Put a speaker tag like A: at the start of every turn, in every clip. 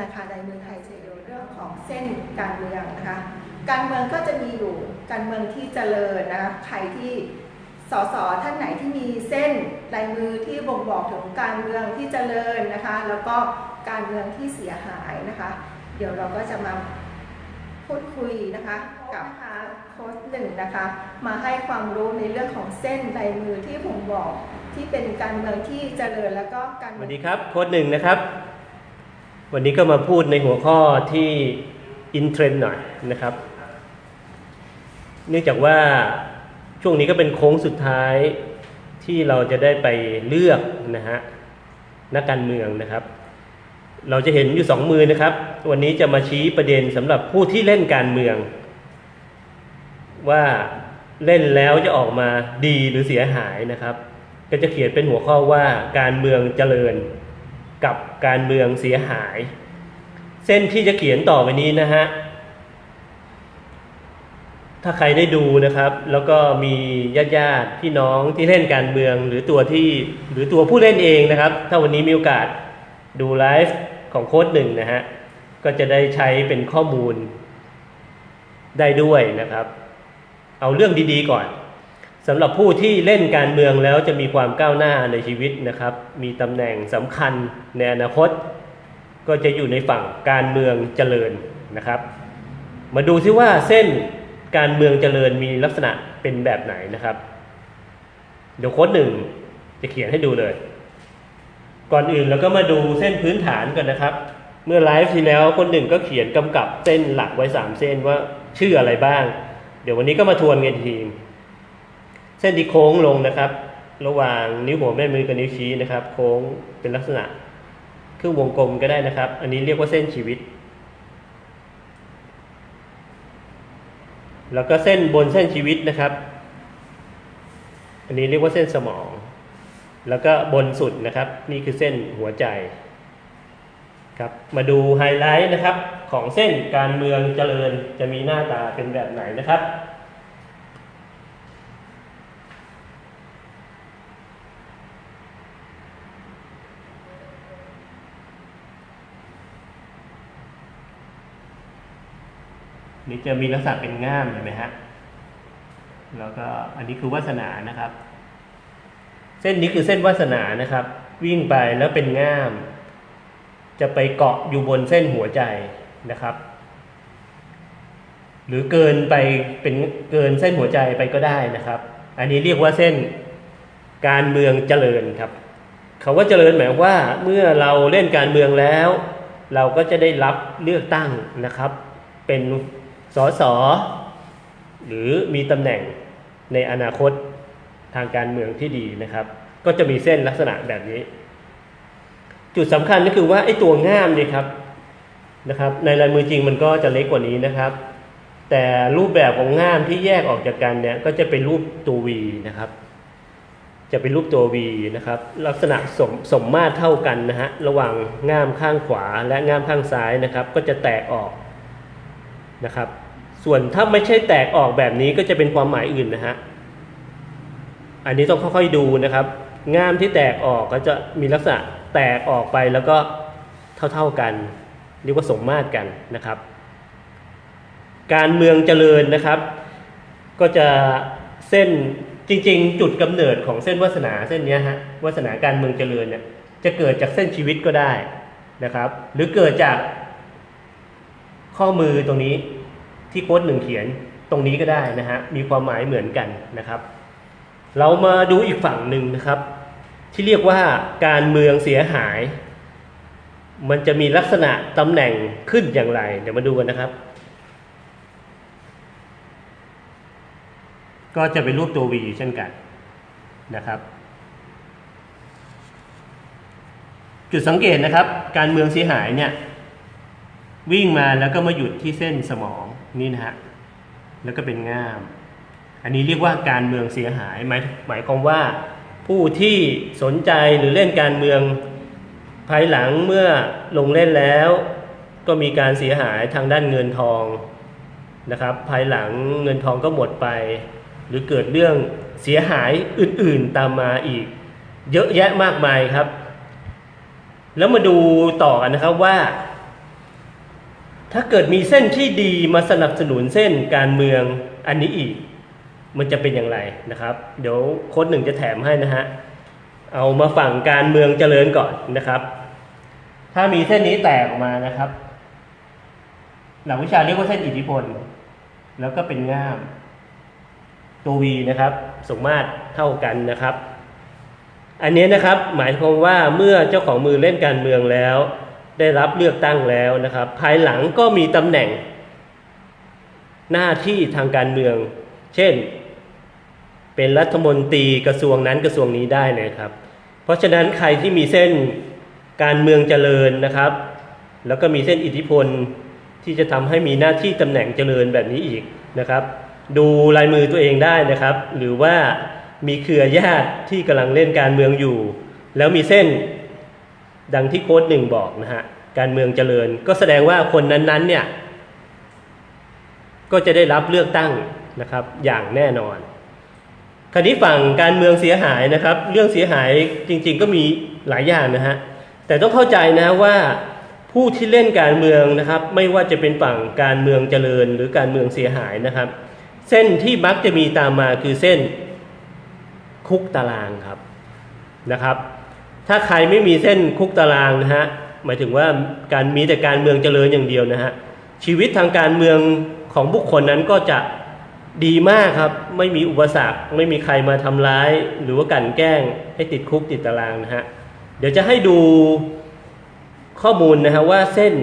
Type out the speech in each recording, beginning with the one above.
A: นาคารใดเมืองไทยเชโยเรื่องของเส้นการเมืองนะคะ การเมืองก็จะมีอยู่การเมืองที่เจริญนะคะใครที่สสท่านไหนที่มีเส้นลายมือที่บ่งบอกถึงการเมืองที่เจริญนะคะ แล้วก็การเมืองที่เสียหายนะคะ เดี๋ยวเราก็จะมาพูดคุยนะคะกับโค้ชหนึ่งนะคะ มาให้ความรู้ในเรื่องของเส้นลายมือที่ผมบอกที่เป็นการเมืองที่เจริญแล้วก็การ
B: สวัสดีครับโค้ดหนึ่งนะครับ วันนี้ก็มาพูดในหัวข้อที่อินเทรนหน่อยนะครับ เนื่องจากว่าช่วงนี้ก็เป็นโค้งสุดท้ายที่เราจะได้ไปเลือกนะฮะนักการเมืองนะครับ เราจะเห็นอยู่สองมือนะครับ วันนี้จะมาชี้ประเด็นสำหรับผู้ที่เล่นการเมือง ว่าเล่นแล้วจะออกมาดีหรือเสียหายนะครับ ก็จะเขียนเป็นหัวข้อว่าการเมืองเจริญ กับการเมืองเสียหาย เส้นที่จะเขียนต่อไปนี้นะฮะ ถ้าใครได้ดูนะครับ แล้วก็มีญาติญาติพี่น้องที่เล่นการเมือง หรือตัวที่หรือตัวผู้เล่นเองนะครับ ถ้าวันนี้มีโอกาสดูไลฟ์ของโค้ดหนึ่งนะฮะ ก็จะได้ใช้เป็นข้อมูลได้ด้วยนะครับ เอาเรื่องดีๆก่อน สำหรับผู้ที่เล่นการเมืองแล้วจะมีความก้าวหน้าในชีวิตนะครับ มีตำแหน่งสำคัญในอนาคต ก็จะอยู่ในฝั่งการเมืองเจริญนะครับ มาดูซิว่าเส้นการเมืองเจริญมีลักษณะเป็นแบบไหนนะครับ เดี๋ยวโค้ดหนึ่งจะเขียนให้ดูเลย ก่อนอื่นเราก็มาดูเส้นพื้นฐานก่อนนะครับ เมื่อไลฟ์ที่แล้วคนหนึ่งก็เขียนกำกับเส้นหลักไว้สามเส้นว่าชื่ออะไรบ้าง เดี๋ยววันนี้ก็มาทวนกันอีกที เส้นที่โค้งลงนะครับ ระหว่างนิ้วหัวแม่มือกับนิ้วชี้นะครับ โค้งเป็นลักษณะครึ่งวงกลมก็ได้นะครับ อันนี้เรียกว่าเส้นชีวิต แล้วก็เส้นบนเส้นชีวิตนะครับ อันนี้เรียกว่าเส้นสมอง แล้วก็บนสุดนะครับ นี่คือเส้นหัวใจครับมาดูไฮไลท์นะครับของเส้นการเมืองเจริญจะมีหน้าตาเป็นแบบไหนนะครับ นี่จะมีลักษณะเป็นง่ามเห็นไหมฮะ แล้วก็อันนี้คือวาสนานะครับ เส้นนี้คือเส้นวาสนานะครับ วิ่งไปแล้วเป็นง่าม จะไปเกาะอยู่บนเส้นหัวใจนะครับ หรือเกินไปเป็นเกินเส้นหัวใจไปก็ได้นะครับ อันนี้เรียกว่าเส้นการเมืองเจริญครับคาว่าเจริญหมายว่าเมื่อเราเล่นการเมืองแล้ว เราก็จะได้รับเลือกตั้งนะครับ เป็น สสหรือมีตำแหน่งในอนาคตทางการเมืองที่ดีนะครับ ก็จะมีเส้นลักษณะแบบนี้ จุดสำคัญก็คือว่าไอ้ตัวง่ามเนี่ยครับนะครับ ในลายมือจริงมันก็จะเล็กกว่านี้นะครับ แต่รูปแบบของง่ามที่แยกออกจากกันเนี่ยก็จะเป็นรูปตัววีนะครับ จะเป็นรูปตัววีนะครับ ลักษณะสมสมมาตรเท่ากันนะฮะระหว่างง่ามข้างขวาและง่ามข้างซ้ายนะครับ ก็จะแตกออก นะครับ ส่วนถ้าไม่ใช่แตกออกแบบนี้ก็จะเป็นความหมายอื่นนะฮะ อันนี้ต้องค่อยๆดูนะครับ ง่ามที่แตกออกก็จะมีลักษณะแตกออกไปแล้วก็เท่าๆกัน เรียกว่าสมมาตรกันนะครับ การเมืองเจริญนะครับ ก็จะเส้นจริงๆ จุดกำเนิดของเส้นวาสนาเส้นนี้ฮะวาสนาการเมืองเจริญเนี่ยจะเกิดจากเส้นชีวิตก็ได้นะครับ หรือเกิดจาก ข้อมือตรงนี้ที่โค้ดหนึ่งเขียนตรงนี้ก็ได้นะฮะมีความหมายเหมือนกันนะครับ เรามาดูอีกฝั่งหนึ่งนะครับ ที่เรียกว่าการเมืองเสียหาย มันจะมีลักษณะตำแหน่งขึ้นอย่างไร เดี๋ยวมาดูกันนะครับ ก็จะเป็นรูปตัว V เช่นกันนะครับ จุดสังเกตนะครับ การเมืองเสียหายเนี่ย วิ่งมาแล้วก็มาหยุดที่เส้นสมองนี่นะฮะแล้วก็เป็นง่าม อันนี้เรียกว่าการเมืองเสียหายหมายหมายความว่าผู้ที่สนใจหรือเล่นการเมืองภายหลังเมื่อลงเล่นแล้ว ก็มีการเสียหายทางด้านเงินทองนะครับ ภายหลังเงินทองก็หมดไป หรือเกิดเรื่องเสียหายอื่นๆตามมาอีก เยอะแยะมากมายครับ แล้วมาดูต่อกันนะครับว่า ถ้าเกิดมีเส้นที่ดีมาสนับสนุนเส้นการเมืองอันนี้อีก มันจะเป็นอย่างไรนะครับ เดี๋ยวโค้ดหนึ่งจะแถมให้นะฮะ เอามาฝั่งการเมืองเจริญก่อนนะครับ ถ้ามีเส้นนี้แตกออกมานะครับ หลักวิชาเรียกว่าเส้นอิทธิพล แล้วก็เป็นง่าม ตัววีนะครับสมมาตรเท่ากันนะครับ อันนี้นะครับหมายความว่าเมื่อเจ้าของมือเล่นการเมืองแล้ว ได้รับเลือกตั้งแล้วนะครับ ภายหลังก็มีตำแหน่งหน้าที่ทางการเมือง เช่น เป็นรัฐมนตรีกระทรวงนั้นกระทรวงนี้ได้เลยครับ เพราะฉะนั้นใครที่มีเส้นการเมืองเจริญนะครับ แล้วก็มีเส้นอิทธิพลที่จะทำให้มีหน้าที่ตำแหน่งเจริญแบบนี้อีกนะครับ ดูลายมือตัวเองได้นะครับ หรือว่ามีเครือญาติที่กำลังเล่นการเมืองอยู่ แล้วมีเส้น ดังที่โค้ดหนึ่งบอกนะฮะการเมืองเจริญ ก็แสดงว่าคนนั้นๆเนี่ยก็จะได้รับเลือกตั้งนะครับอย่างแน่นอนคราวนี้ฝั่งการเมืองเสียหายนะครับ เรื่องเสียหายจริง ๆ ก็มีหลายอย่างนะฮะแต่ต้องเข้าใจนะว่าผู้ที่เล่นการเมืองนะครับ ไม่ว่าจะเป็นฝั่งการเมืองเจริญหรือการเมืองเสียหายนะครับ เส้นที่มักจะมีตามมาคือเส้นคุกตารางครับนะครับ ถ้าใครไม่มีเส้นคุกตารางนะฮะหมายถึงว่าการมีแต่การเมืองเจริญอย่างเดียวนะฮะชีวิตทางการเมืองของบุคคลนั้นก็จะดีมากครับ ไม่มีอุปสรรค ไม่มีใครมาทำร้าย หรือว่ากันแกล้งให้ติดคุกติดตารางนะฮะเดี๋ยวจะให้ดูข้อมูลนะฮะว่าเส้น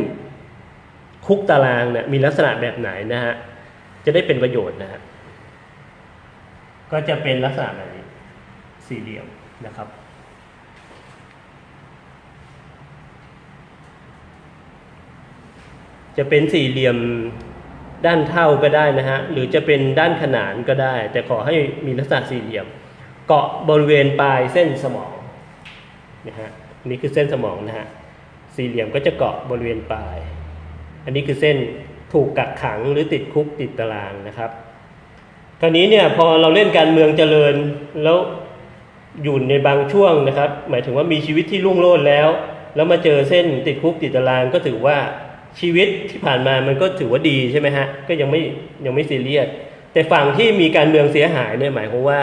B: คุกตารางเนี่ยมีลักษณะแบบไหนนะฮะจะได้เป็นประโยชน์นะฮะก็จะเป็นลักษณะแบบนี้สี่เหลี่ยมนะครับ จะเป็นสี่เหลี่ยมด้านเท่าก็ได้นะฮะ หรือจะเป็นด้านขนานก็ได้ แต่ขอให้มีลักษณะสี่เหลี่ยม เกาะบริเวณปลายเส้นสมองนะฮะนี่คือเส้นสมองนะฮะสี่เหลี่ยมก็จะเกาะบริเวณปลาย อันนี้คือเส้นถูกกักขังหรือติดคุกติดตารางนะครับคราวนี้เนี่ยพอเราเล่นการเมืองเจริญแล้วอยู่ในบางช่วงนะครับ หมายถึงว่ามีชีวิตที่รุ่งโรจน์แล้ว แล้วมาเจอเส้นติดคุกติดตารางก็ถือว่า ชีวิตที่ผ่านมามันก็ถือว่าดีใช่ไหมฮะ ก็ยังไม่ยังไม่ซีเรียส แต่ฝั่งที่มีการเมืองเสียหายเนี่ยหมายความว่า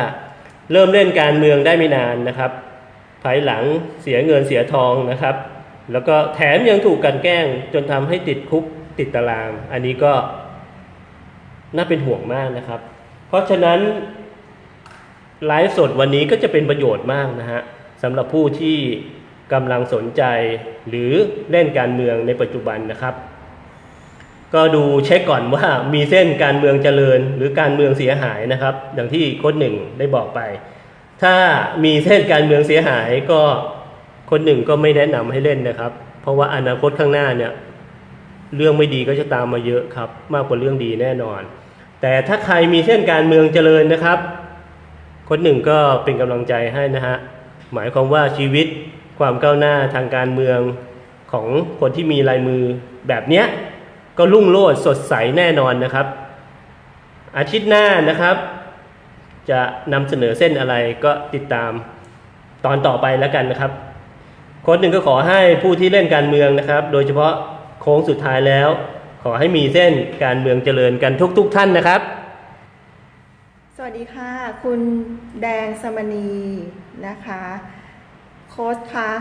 B: เริ่มเล่นการเมืองได้ไม่นานนะครับ ภายหลังเสียเงินเสียทองนะครับ แล้วก็แถมยังถูกกันแกล้งจนทำให้ติดคุกติดตาราง อันนี้ก็น่าเป็นห่วงมากนะครับ เพราะฉะนั้นไลฟ์สดวันนี้ก็จะเป็นประโยชน์มากนะฮะสำหรับผู้ที่ กำลังสนใจหรือเล่นการเมืองในปัจจุบันนะครับ ก็ดูเช็คก่อนว่ามีเส้นการเมืองเจริญ หรือการเมืองเสียหายนะครับ อย่างที่โค้ดหนึ่งได้บอกไป ถ้ามีเส้นการเมืองเสียหายก็คนหนึ่งก็ไม่แนะนำให้เล่นนะครับ เพราะว่าอนาคตข้างหน้าเนี่ยเรื่องไม่ดีก็จะตามมาเยอะครับ มากกว่าเรื่องดีแน่นอน แต่ถ้าใครมีเส้นการเมืองเจริญนะครับ คนหนึ่งก็เป็นกำลังใจให้นะฮะหมายความว่าชีวิต ความก้าวหน้าทางการเมืองของคนที่มีลายมือแบบเนี้ยก็รุ่งโรจน์สดใสแน่นอนนะครับ อาทิตย์หน้านะครับ จะนำเสนอเส้นอะไรก็ติดตามตอนต่อไปแล้วกันนะครับโค้ดหนึ่งก็ขอให้ผู้ที่เล่นการเมืองนะครับ โดยเฉพาะโค้งสุดท้ายแล้ว ขอให้มีเส้นการเมืองเจริญกันทุก ๆทท่านนะครับ
A: สวัสดีค่ะ คุณแดงสมณีนะคะ ค้ชคะ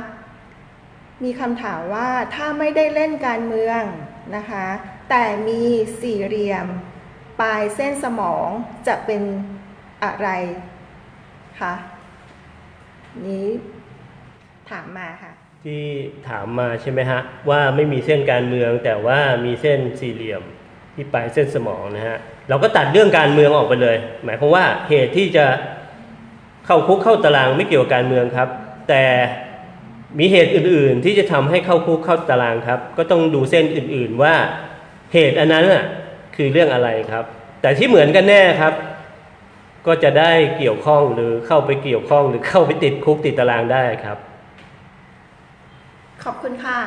A: มีคำถามว่าถ้าไม่ได้เล่นการเมืองนะคะ แต่มีสี่เหลี่ยม ปลายเส้นสมองจะเป็นอะไรคะนี้ถามมาค่ะ
B: ที่ถามมาใช่ไหมฮะ ว่าไม่มีเส้นการเมือง แต่ว่ามีเส้นสี่เหลี่ยมที่ปลายเส้นสมองนะฮะเราก็ตัดเรื่องการเมืองออกไปเลย หมายความว่าเหตุที่จะเข้าคุกเข้าตารางไม่เกี่ยวกับการเมืองครับ แต่มีเหตุอื่นๆ ที่จะทำให้เข้าคุกเข้าตารางครับ ก็ต้องดูเส้นอื่นๆว่าเหตุอันนั้นอะคือเรื่องอะไรครับ แต่ที่เหมือนกันแน่ครับ ก็จะได้เกี่ยวข้องหรือเข้าไปเกี่ยวข้องหรือเข้าไปติดคุกติดตารางได้ครับ
A: ขอบคุณค่ะ